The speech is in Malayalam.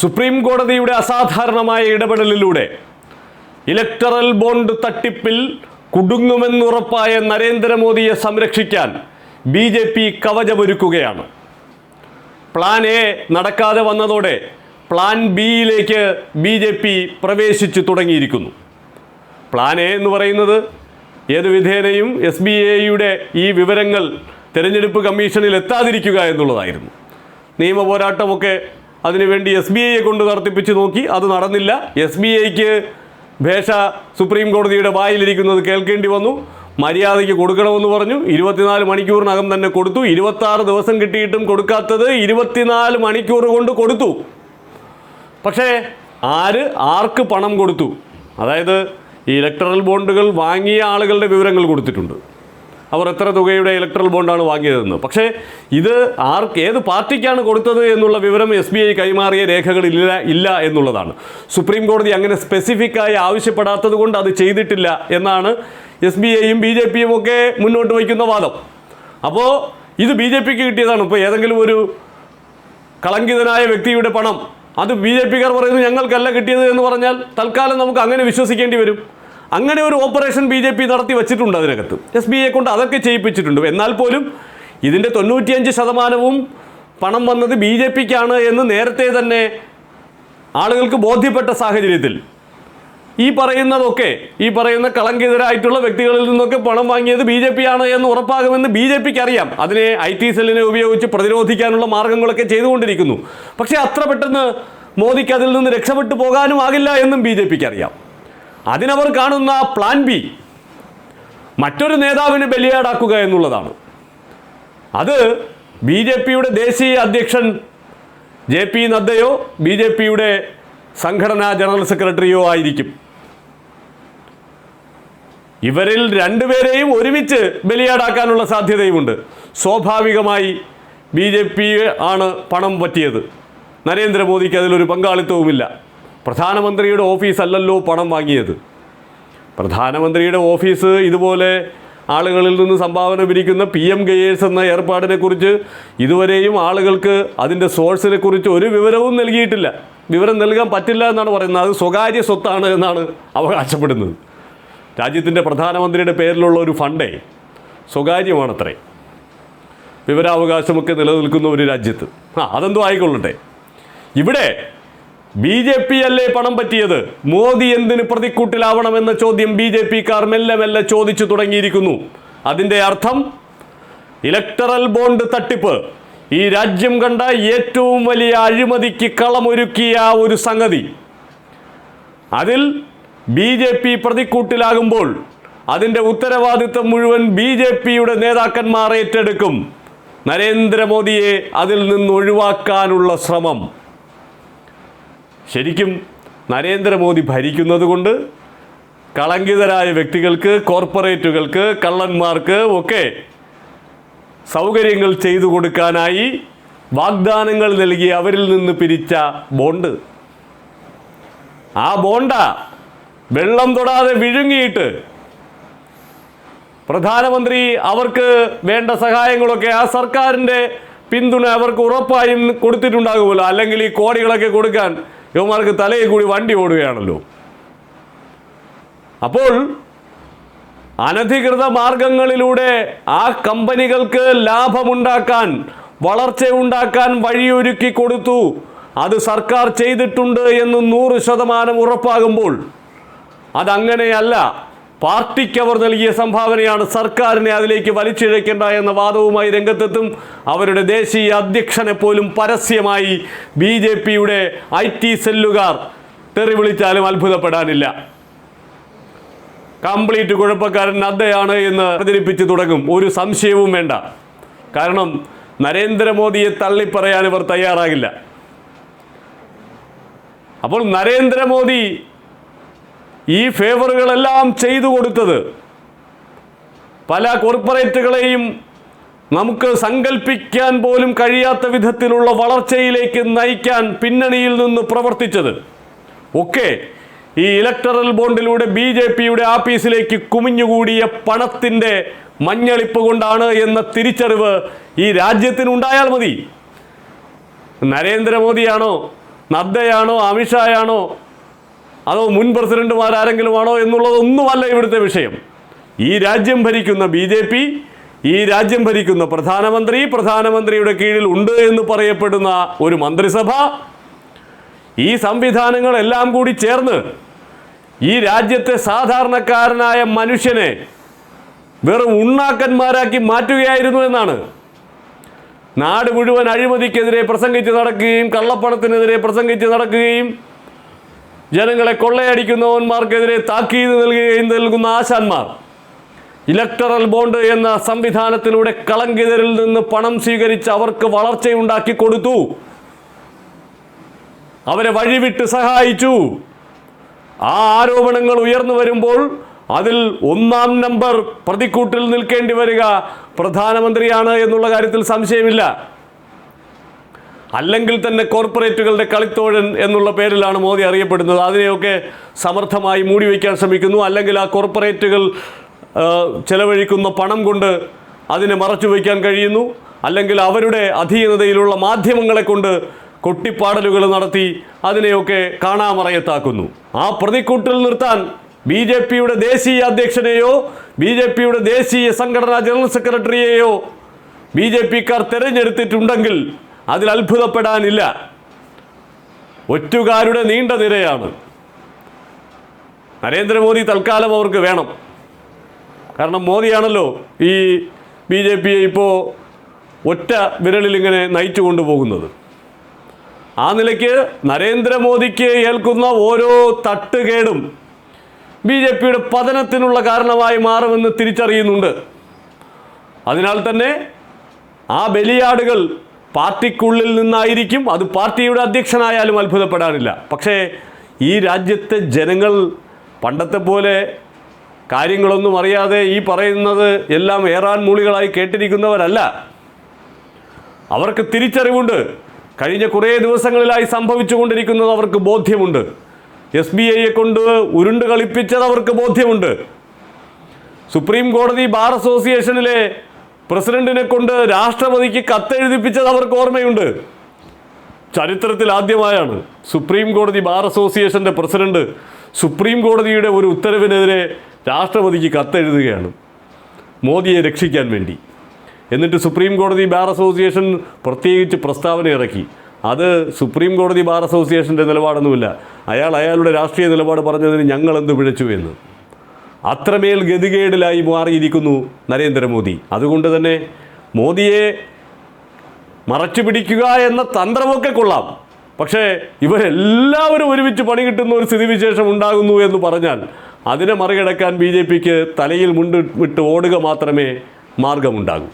സുപ്രീം കോടതിയുടെ അസാധാരണമായ ഇടപെടലിലൂടെ ഇലക്ടറൽ ബോണ്ട് തട്ടിപ്പിൽ കുടുങ്ങുമെന്നുറപ്പായ നരേന്ദ്രമോദിയെ സംരക്ഷിക്കാൻ ബി ജെ പി കവചമൊരുക്കുകയാണ്. പ്ലാൻ എ നടക്കാതെ വന്നതോടെ പ്ലാൻ ബിയിലേക്ക് ബി ജെ പി പ്രവേശിച്ചു തുടങ്ങിയിരിക്കുന്നു. പ്ലാൻ എ എന്ന് പറയുന്നത് ഏത് വിധേനയും എസ് ബി ഐയുടെ ഈ വിവരങ്ങൾ തിരഞ്ഞെടുപ്പ് കമ്മീഷനിൽ എത്താതിരിക്കുക എന്നുള്ളതായിരുന്നു. നിയമ പോരാട്ടമൊക്കെ അതിനുവേണ്ടി എസ് ബി ഐയെ കൊണ്ട് നടത്തിപ്പിച്ച് നോക്കി. അത് നടന്നില്ല. എസ് ബി ഐക്ക് ഭേഷ സുപ്രീം കോടതിയുടെ വായിലിരിക്കുന്നത് കേൾക്കേണ്ടി വന്നു. മര്യാദയ്ക്ക് കൊടുക്കണമെന്ന് പറഞ്ഞു. ഇരുപത്തിനാല് മണിക്കൂറിനകം തന്നെ കൊടുത്തു. ഇരുപത്താറ് ദിവസം കിട്ടിയിട്ടും കൊടുക്കാത്തത് ഇരുപത്തിനാല് മണിക്കൂർ കൊണ്ട് കൊടുത്തു. പക്ഷേ ആര് ആർക്ക് പണം കൊടുത്തു? അതായത് ഈ ഇലക്ട്രൽ ബോണ്ടുകൾ വാങ്ങിയ ആളുകളുടെ വിവരങ്ങൾ കൊടുത്തിട്ടുണ്ട്. അവർ എത്ര തുകയുടെ ഇലക്ട്രൽ ബോണ്ടാണ് വാങ്ങിയതെന്ന്. പക്ഷേ ഇത് ആർക്ക് ഏത് പാർട്ടിക്കാണ് കൊടുത്തത് എന്നുള്ള വിവരം എസ് ബി ഐ കൈമാറിയ രേഖകളില്ല ഇല്ല എന്നുള്ളതാണ്. സുപ്രീം കോടതി അങ്ങനെ സ്പെസിഫിക് ആയി ആവശ്യപ്പെടാത്തത് കൊണ്ട് അത് ചെയ്തിട്ടില്ല എന്നാണ് എസ് ബി ഐയും ബി ജെ പിയും ഒക്കെ മുന്നോട്ട് വയ്ക്കുന്ന വാദം. അപ്പോൾ ഇത് ബി ജെ പിക്ക് കിട്ടിയതാണ്. ഇപ്പോൾ ഏതെങ്കിലും ഒരു കളങ്കിതനായ വ്യക്തിയുടെ പണം അത് ബി ജെ പിക്കാർ പറയുന്നു ഞങ്ങൾക്കല്ല കിട്ടിയത് എന്ന് പറഞ്ഞാൽ തൽക്കാലം നമുക്ക് അങ്ങനെ വിശ്വസിക്കേണ്ടി വരും. അങ്ങനെ ഒരു ഓപ്പറേഷൻ ബി ജെ പി നടത്തി വെച്ചിട്ടുണ്ട് അതിനകത്ത്. എസ് ബി ഐ കൊണ്ട് അതൊക്കെ ചെയ്യിപ്പിച്ചിട്ടുണ്ട്. എന്നാൽ പോലും ഇതിന്റെ തൊണ്ണൂറ്റിയഞ്ച് ശതമാനവും പണം വന്നത് ബി ജെ പിക്കാണ് എന്ന് നേരത്തെ തന്നെ ആളുകൾക്ക് ബോധ്യപ്പെട്ട സാഹചര്യത്തിൽ ഈ പറയുന്നതൊക്കെ ഈ പറയുന്ന കളങ്കിതരായിട്ടുള്ള വ്യക്തികളിൽ നിന്നൊക്കെ പണം വാങ്ങിയത് ബി ജെ പി ആണ് എന്ന് ഉറപ്പാകുമെന്ന് ബി ജെ പിക്ക് അറിയാം അതിനെ ഐ ടി സെല്ലിനെ ഉപയോഗിച്ച് പ്രതിരോധിക്കാനുള്ള മാർഗങ്ങളൊക്കെ ചെയ്തുകൊണ്ടിരിക്കുന്നു. പക്ഷേ അത്ര പെട്ടെന്ന് മോദിക്ക് അതിൽ നിന്ന് രക്ഷപ്പെട്ടു പോകാനും ആകില്ല എന്നും ബി ജെ പിക്ക് അറിയാം അതിനവർ കാണുന്ന പ്ലാൻ ബി മറ്റൊരു നേതാവിനെ ബലിയാടാക്കുക എന്നുള്ളതാണ്. അത് ബി ജെ പിയുടെ ദേശീയ അധ്യക്ഷൻ ജെ പി നദ്ദയോ ബി ജെ പിയുടെ സംഘടനാ ജനറൽ സെക്രട്ടറിയോ ആയിരിക്കും. ഇവരിൽ രണ്ടുപേരെയും ഒരുമിച്ച് ബലിയാടാക്കാനുള്ള സാധ്യതയുമുണ്ട്. സ്വാഭാവികമായി ബി ജെ പി ആണ് പണം പറ്റിയത്. നരേന്ദ്രമോദിക്ക് അതിലൊരു പങ്കാളിത്തവുമില്ല. പ്രധാനമന്ത്രിയുടെ ഓഫീസ് അല്ലല്ലോ പണം വാങ്ങിയത്. പ്രധാനമന്ത്രിയുടെ ഓഫീസ് ഇതുപോലെ ആളുകളിൽ നിന്ന് സംഭാവന പിരിക്കുന്ന പി എം ഗെയേഴ്സ് എന്ന ഏർപ്പാടിനെക്കുറിച്ച് ഇതുവരെയും ആളുകൾക്ക് അതിന്റെ സോഴ്സിനെ കുറിച്ച് ഒരു വിവരവും നൽകിയിട്ടില്ല. വിവരം നൽകാൻ പറ്റില്ല എന്നാണ് പറയുന്നത്. അത് സ്വകാര്യ സ്വത്താണ് എന്നാണ് അവകാശപ്പെടുന്നത് രാജ്യത്തിന്റെ പ്രധാനമന്ത്രിയുടെ പേരിലുള്ള ഒരു ഫണ്ടേ സ്വകാര്യമാണത്രേ. വിവരാവകാശമൊക്കെ നിലനിൽക്കുന്ന ഒരു രാജ്യത്ത്. ആ അതെന്തോ ആയിക്കൊള്ളട്ടെ. ഇവിടെ ബി ജെ പി അല്ലേ പണം പറ്റിയത്? മോദി എന്തിന് പ്രതിക്കൂട്ടിലാവണമെന്ന ചോദ്യം ബി ജെ പിക്കാർ മെല്ലെ മെല്ലെ ചോദിച്ചു തുടങ്ങിയിരിക്കുന്നു. അതിന്റെ അർത്ഥം ഇലക്ടറൽ ബോണ്ട് തട്ടിപ്പ്. ഈ രാജ്യം കണ്ട ഏറ്റവും വലിയ അഴിമതിക്ക് കളമൊരുക്കിയ ഒരു സംഗതി. അതിൽ ബി ജെ പി പ്രതിക്കൂട്ടിലാകുമ്പോൾ അതിന്റെ ഉത്തരവാദിത്വം മുഴുവൻ ബി ജെ പിയുടെ നേതാക്കന്മാർ ഏറ്റെടുക്കും. നരേന്ദ്രമോദിയെ അതിൽ നിന്ന് ഒഴിവാക്കാനുള്ള ശ്രമം. ശരിക്കും നരേന്ദ്രമോദി ഭരിക്കുന്നത് കൊണ്ട് കളങ്കിതരായ വ്യക്തികൾക്ക് കോർപ്പറേറ്റുകൾക്ക് കള്ളന്മാർക്ക് ഒക്കെ സൗകര്യങ്ങൾ ചെയ്തു കൊടുക്കാനായി വാഗ്ദാനങ്ങൾ നൽകി അവരിൽ നിന്ന് പിരിച്ച ബോണ്ട്. ആ ബോണ്ട വെള്ളം തൊടാതെ വിഴുങ്ങിയിട്ട് പ്രധാനമന്ത്രി അവർക്ക് വേണ്ട സഹായങ്ങളൊക്കെ ആ സർക്കാരിന്റെ പിന്തുണ അവർക്ക് ഉറപ്പായും കൊടുത്തിട്ടുണ്ടാകുമല്ലോ. അല്ലെങ്കിൽ ഈ കോടികളൊക്കെ കൊടുക്കാൻ യുവമാർക്ക് തലയിൽ കൂടി വണ്ടി ഓടുകയാണല്ലോ. അപ്പോൾ അനധികൃത മാർഗങ്ങളിലൂടെ ആ കമ്പനികൾക്ക് ലാഭമുണ്ടാക്കാൻ വളർച്ച ഉണ്ടാക്കാൻ വഴിയൊരുക്കി കൊടുത്തു. അത് സർക്കാർ ചെയ്തിട്ടുണ്ട് എന്ന് നൂറ് ശതമാനം ഉറപ്പാകുമ്പോൾ അതങ്ങനെയല്ല. പാർട്ടിക്ക് അവർ നൽകിയ സംഭാവനയാണ് സർക്കാരിനെ അതിലേക്ക് വലിച്ചിഴക്കേണ്ട എന്ന വാദവുമായി രംഗത്തെത്തും. അവരുടെ ദേശീയ അധ്യക്ഷനെ പോലും പരസ്യമായി ബി ജെ പിയുടെ ഐ ടി സെല്ലുകാർ തെറി വിളിച്ചാലും അത്ഭുതപ്പെടാനില്ല. കംപ്ലീറ്റ് കുഴപ്പക്കാരൻ നദ്ദയാണ് എന്ന് പ്രചരിപ്പിച്ച് തുടങ്ങും. ഒരു സംശയവും വേണ്ട. കാരണം നരേന്ദ്രമോദിയെ തള്ളിപ്പറയാൻ ഇവർ തയ്യാറാകില്ല. അപ്പോൾ നരേന്ദ്രമോദി ഈ ഫേവറുകളെല്ലാം ചെയ്തു കൊടുത്തത് പല കോർപ്പറേറ്റുകളെയും നമുക്ക് സങ്കല്പിക്കാൻ പോലും കഴിയാത്ത വിധത്തിലുള്ള വളർച്ചയിലേക്ക് നയിക്കാൻ പിന്നണിയിൽ നിന്ന് പ്രവർത്തിച്ചത്. ഒക്കെ ഈ ഇലക്ടറൽ ബോണ്ടിലൂടെ ബി ജെ പിയുടെ ആഫീസിലേക്ക് കുമിഞ്ഞുകൂടിയ പണത്തിന്റെ മഞ്ഞളിപ്പ് കൊണ്ടാണ് എന്ന തിരിച്ചറിവ് ഈ രാജ്യത്തിനുണ്ടായാൽ മതി. നരേന്ദ്രമോദിയാണോ നദ്ദയാണോ അമിത്ഷായാണോ അതോ മുൻ പ്രസിഡന്റുമാർ ആരെങ്കിലും ആണോ എന്നുള്ളതൊന്നുമല്ല ഇവിടുത്തെ വിഷയം. ഈ രാജ്യം ഭരിക്കുന്ന ബി ജെ പി ഈ രാജ്യം ഭരിക്കുന്ന പ്രധാനമന്ത്രി പ്രധാനമന്ത്രിയുടെ കീഴിൽ ഉണ്ട് എന്ന് പറയപ്പെടുന്ന ഒരു മന്ത്രിസഭ ഈ സംവിധാനങ്ങളെല്ലാം കൂടി ചേർന്ന് ഈ രാജ്യത്തെ സാധാരണക്കാരനായ മനുഷ്യനെ വെറും ഉണ്ണാക്കന്മാരാക്കി മാറ്റുകയായിരുന്നു എന്നാണ്. നാട് മുഴുവൻ അഴിമതിക്കെതിരെ പ്രസംഗിച്ച് നടക്കുകയും കള്ളപ്പണത്തിനെതിരെ പ്രസംഗിച്ച് നടക്കുകയും ജനങ്ങളെ കൊള്ളയടിക്കുന്നവന്മാർക്കെതിരെ താക്കീത് നൽകുകയും നൽകുന്ന ആശാന്മാർ. ഇലക്ടറൽ ബോണ്ട് എന്ന സംവിധാനത്തിലൂടെ കളങ്കിതരിൽ നിന്ന് പണം സ്വീകരിച്ച് അവർക്ക് വളർച്ചയുണ്ടാക്കി കൊടുത്തു. അവരെ വഴിവിട്ട് സഹായിച്ചു. ആ ആരോപണങ്ങൾ ഉയർന്നു വരുമ്പോൾ അതിൽ ഒന്നാം നമ്പർ പ്രതിക്കൂട്ടിൽ നിൽക്കേണ്ടി വരിക പ്രധാനമന്ത്രിയാണ് എന്നുള്ള കാര്യത്തിൽ സംശയമില്ല. അല്ലെങ്കിൽ തന്നെ കോർപ്പറേറ്റുകളുടെ കളിത്തോഴൻ എന്നുള്ള പേരിലാണ് മോദി അറിയപ്പെടുന്നത്. അതിനെയൊക്കെ സമർത്ഥമായി മൂടിവെക്കാൻ ശ്രമിക്കുന്നു. അല്ലെങ്കിൽ ആ കോർപ്പറേറ്റുകൾ ചെലവഴിക്കുന്ന പണം കൊണ്ട് അതിനെ മറച്ചു വയ്ക്കാൻ കഴിയുന്നു. അല്ലെങ്കിൽ അവരുടെ അധീനതയിലുള്ള മാധ്യമങ്ങളെ കൊണ്ട് കൊട്ടിപ്പാടലുകൾ നടത്തി അതിനെയൊക്കെ കാണാമറയത്താക്കുന്നു. ആ പ്രതിക്കൂട്ടിൽ നിർത്താൻ ബി ജെ പിയുടെ ദേശീയ അധ്യക്ഷനെയോ ബി ജെ പിയുടെ ദേശീയ സംഘടനാ ജനറൽ സെക്രട്ടറിയെയോ ബി ജെ പിക്കാർ തെരഞ്ഞെടുത്തിട്ടുണ്ടെങ്കിൽ അതിൽ അത്ഭുതപ്പെടാനില്ല. ഒറ്റുകാരുടെ നീണ്ട നിരയാണ്. നരേന്ദ്രമോദി തൽക്കാലം അവർക്ക് വേണം. കാരണം മോദിയാണല്ലോ ഈ ബി ജെ പിയെ ഇപ്പോൾ ഒറ്റ വിരലിൽ ഇങ്ങനെ നയിച്ചു കൊണ്ടുപോകുന്നത്. ആ നിലയ്ക്ക് നരേന്ദ്രമോദിക്ക് ഏൽക്കുന്ന ഓരോ തട്ടുകേടും ബി ജെ പിയുടെ പതനത്തിനുള്ള കാരണമായി മാറുമെന്ന് തിരിച്ചറിയുന്നുണ്ട്. അതിനാൽ തന്നെ ആ ബലിയാടുകൾ പാർട്ടിക്കുള്ളിൽ നിന്നായിരിക്കും അത് പാർട്ടിയുടെ അധ്യക്ഷനായാലും അത്ഭുതപ്പെടാനില്ല പക്ഷേ ഈ രാജ്യത്തെ ജനങ്ങൾ പണ്ടത്തെ പോലെ കാര്യങ്ങളൊന്നും അറിയാതെ ഈ പറയുന്നത് എല്ലാം ഏറാൻ മൂളികളായി കേട്ടിരിക്കുന്നവരല്ല. അവർക്ക് തിരിച്ചറിവുണ്ട്. കഴിഞ്ഞ കുറേ ദിവസങ്ങളിലായി സംഭവിച്ചുകൊണ്ടിരിക്കുന്നത് അവർക്ക് ബോധ്യമുണ്ട്. എസ് ബി ഐയെ കൊണ്ട് ഉരുണ്ട് കളിപ്പിച്ചത് അവർക്ക് ബോധ്യമുണ്ട്. സുപ്രീം കോടതി ബാർ അസോസിയേഷനിലെ പ്രസിഡന്റിനെ കൊണ്ട് രാഷ്ട്രപതിക്ക് കത്തെഴുതിപ്പിച്ചത് അവർക്ക് ഓർമ്മയുണ്ട്. ചരിത്രത്തിൽ ആദ്യമായാണ് സുപ്രീം കോടതി ബാർ അസോസിയേഷന്റെ പ്രസിഡന്റ് സുപ്രീം കോടതിയുടെ ഒരു ഉത്തരവിനെതിരെ രാഷ്ട്രപതിക്ക് കത്തെഴുതുകയാണ്. മോദിയെ രക്ഷിക്കാൻ വേണ്ടി. എന്നിട്ട് സുപ്രീം കോടതി ബാർ അസോസിയേഷൻ പ്രത്യേകിച്ച് പ്രസ്താവന ഇറക്കി. അത് സുപ്രീം കോടതി ബാർ അസോസിയേഷന്റെ നിലപാടൊന്നുമില്ല. അയാൾ അയാളുടെ രാഷ്ട്രീയ നിലപാട് പറഞ്ഞതിന് ഞങ്ങൾ എന്ത് പിഴച്ചു എന്ന്. അത്രമേൽ ഗതികേടിലായി മാറിയിരിക്കുന്നു നരേന്ദ്രമോദി. അതുകൊണ്ട് തന്നെ മോദിയെ മറച്ചു പിടിക്കുക എന്ന തന്ത്രമൊക്കെ കൊള്ളാം. പക്ഷേ ഇവരെല്ലാവരും ഒരുമിച്ച് പണി കിട്ടുന്ന ഒരു സ്ഥിതിവിശേഷം ഉണ്ടാകുന്നു എന്ന് പറഞ്ഞാൽ അതിനെ മറികടക്കാൻ ബി ജെ പിക്ക് തലയിൽ മുണ്ട് വിട്ട് ഓടുക മാത്രമേ മാർഗമുണ്ടാകൂ.